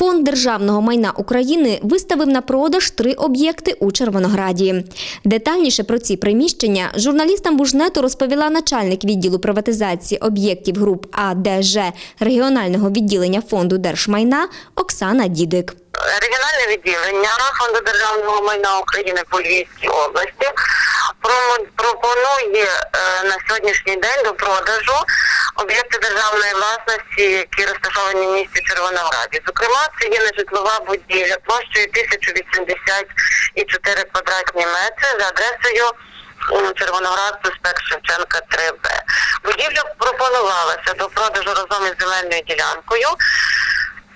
державного майна України виставив на продаж три об'єкти у Червонограді. Детальніше про ці приміщення журналістам Бужнету розповіла начальник відділу приватизації об'єктів груп А, Д, Ж регіонального відділення фонду держмайна Оксана Дідик. Регіональне відділення Фонду державного майна України по Львівській області пропонує е, на сьогоднішній день до продажу об'єкти державної власності, які розташовані в місті Червонограді. Зокрема, це є нежитлова будівля площею 1084 квадратні метри за адресою Червоноград, проспект Шевченка 3Б. Будівля пропонувалася до продажу разом із земельною ділянкою.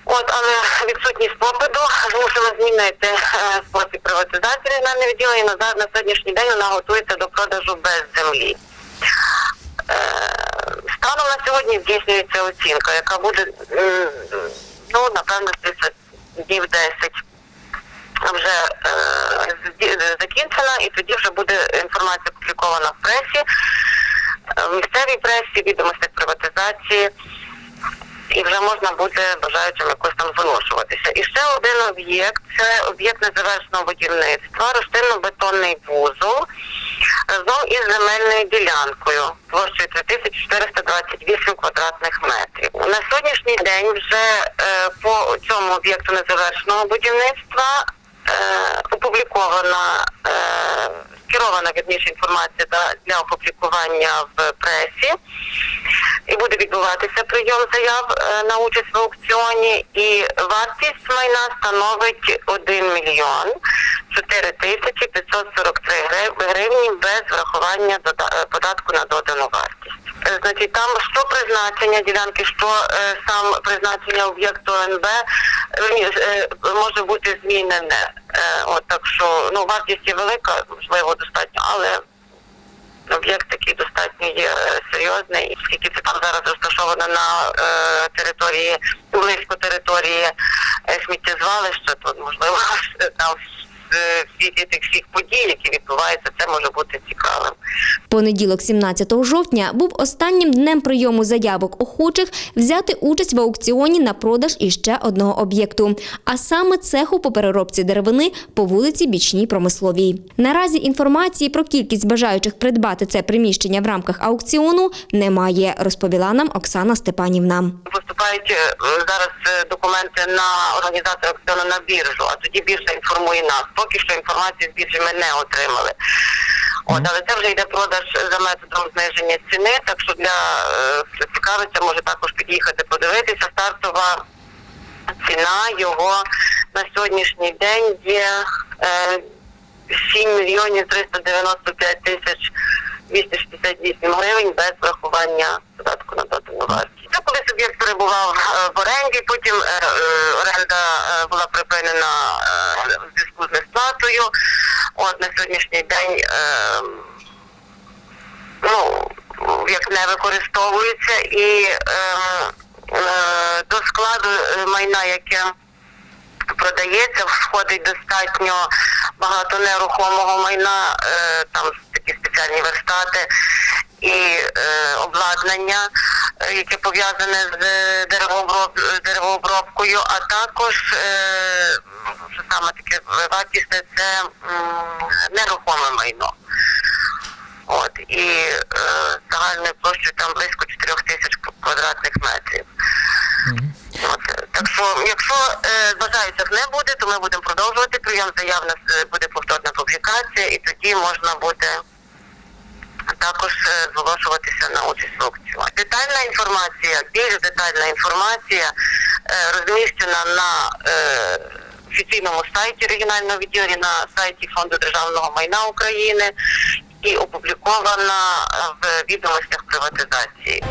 От, але відсутність попиту змусила змінити е, спосіб приватизації відділення. На, за- на сьогоднішній день вона готується до продажу без землі. Е, сьогодні здійснюється оцінка, яка буде ну, напевно, днів 10 вже е, закінчена, і тоді вже буде інформація опублікована в пресі, е, в місцевій пресі, відомостях приватизації і вже можна буде бажаючим якось там виношуватися. І ще один об'єкт це об'єкт незавершеного будівництва, роштинно-бетонний вузол із земельною ділянкою площею 3428 квадратних метрів. На сьогоднішній день вже е, по цьому об'єкту незавершеного будівництва е, опублікована е, скерована вірніше інформація для, опублікування в пресі і буде відбуватися прийом заяв е, на участь в аукціоні. І вартість майна становить 1 мільйон 4 тисячі 543 грив- гривні без врахування е, податку на додану вартість. Е, Значить, там що призначення ділянки, що сам призначення об'єкту НБ верніше, е, може бути змінене. Е, от так що ну вартість є велика, можливо, достатньо, але об'єкт такий достатньо є серйозний. серйозний, оскільки це там зараз розташовано на е, території, близько території е, сміттєзвалища, то можливо там в світі тих всіх подій, які відбуваються, це може бути цікавим. Понеділок, 17 жовтня, був останнім днем прийому заявок охочих взяти участь в аукціоні на продаж іще одного об'єкту, а саме цеху по переробці деревини по вулиці Бічній Промисловій. Наразі інформації про кількість бажаючих придбати це приміщення в рамках аукціону немає, розповіла нам Оксана Степанівна. Поступають е, зараз е, документи на організатора аукціону на біржу, а тоді біржа інформує нас. Поки що інформацію з біржі ми не отримали. От, але це вже йде продаж за методом зниження ціни, так що для е, хто цікавиться, може також під'їхати подивитися. Стартова ціна його на сьогоднішній день є е, 7 мільйонів 395 тисяч 268 гривень без врахування податку на додану вартість. Це коли суб'єкт перебував е, в оренді, потім припинена е, в зв'язку з несплатою. От на сьогоднішній день е, ну, як не використовується і е, до складу майна, яке продається, входить достатньо багато нерухомого майна, там такі спеціальні верстати і обладнання, яке пов'язане з е, деревооброб, деревообробкою, а також е, що саме таке вартісне це нерухоме майно. От і е, загальною площею там близько 4 тисяч квадратних метрів. От, так що, якщо е, бажаючих не буде, то ми будемо продовжувати прийом заяв. У нас е, буде повторна публікація, і тоді можна буде також е, зголошуватися на участь в аукціоні. Детальна інформація, більш детальна інформація е, розміщена на е, офіційному сайті регіонального відділення на сайті Фонду державного майна України і опублікована в відомостях приватизації.